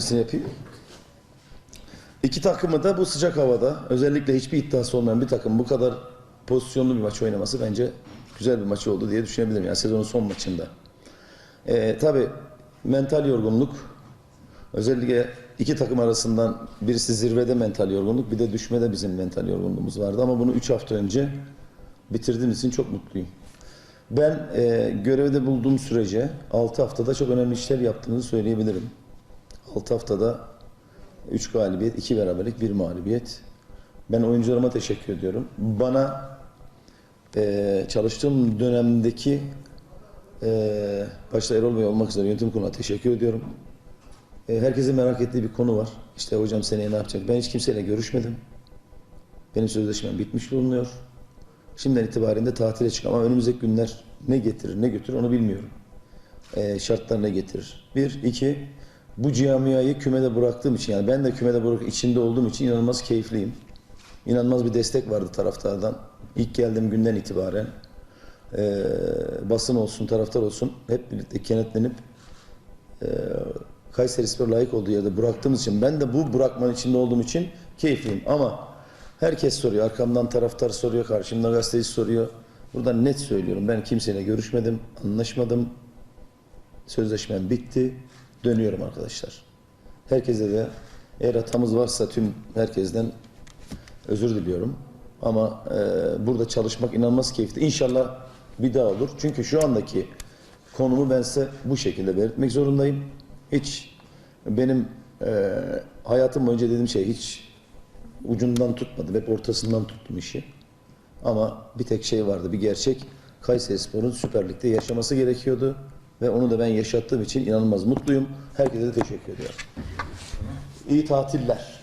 hangisini yapayım? İki takımı da bu sıcak havada özellikle hiçbir iddiası olmayan bir takım bu kadar pozisyonlu bir maç oynaması bence güzel bir maç oldu diye düşünebilirim. Yani sezonun son maçında. Ee, tabii mental yorgunluk özellikle iki takım arasından birisi zirvede mental yorgunluk bir de düşmede bizim mental yorgunluğumuz vardı ama bunu 3 hafta önce bitirdiğimiz için çok mutluyum. Ben e, görevde bulduğum sürece 6 haftada çok önemli işler yaptığımızı söyleyebilirim. 6 haftada 3 galibiyet, 2 beraberlik, 1 mağlubiyet. Ben oyuncularıma teşekkür ediyorum. Bana e, çalıştığım dönemdeki e, başta Erol Bey olmak üzere yönetim kuruluna teşekkür ediyorum. E, herkesin merak ettiği bir konu var. İşte hocam seneye ne yapacak? Ben hiç kimseyle görüşmedim. Benim sözleşmem bitmiş bulunuyor. Şimdiden itibaren de tatile çık ama önümüzdeki günler ne getirir ne götürür onu bilmiyorum. E, şartlar ne getirir? Bir, iki, bu camiayı kümede bıraktığım için yani ben de kümede bırak içinde olduğum için inanılmaz keyifliyim. İnanılmaz bir destek vardı taraftardan. İlk geldiğim günden itibaren e, basın olsun, taraftar olsun hep birlikte kenetlenip e, Kayseri Spor layık olduğu yerde bıraktığımız için ben de bu bırakmanın içinde olduğum için keyifliyim. Ama herkes soruyor. Arkamdan taraftar soruyor. Karşımda gazeteci soruyor. Burada net söylüyorum. Ben kimseyle görüşmedim. Anlaşmadım. Sözleşmem bitti. Dönüyorum arkadaşlar. Herkese de eğer hatamız varsa tüm herkesten özür diliyorum. Ama e, burada çalışmak inanılmaz keyifli. İnşallah bir daha olur. Çünkü şu andaki konumu ben size bu şekilde belirtmek zorundayım. Hiç benim e, hayatım boyunca dediğim şey hiç ucundan tutmadım. Hep ortasından tuttum işi. Ama bir tek şey vardı, bir gerçek. Kayseri Spor'un Süper Lig'de yaşaması gerekiyordu. Ve onu da ben yaşattığım için inanılmaz mutluyum. Herkese de teşekkür ediyorum. İyi tatiller.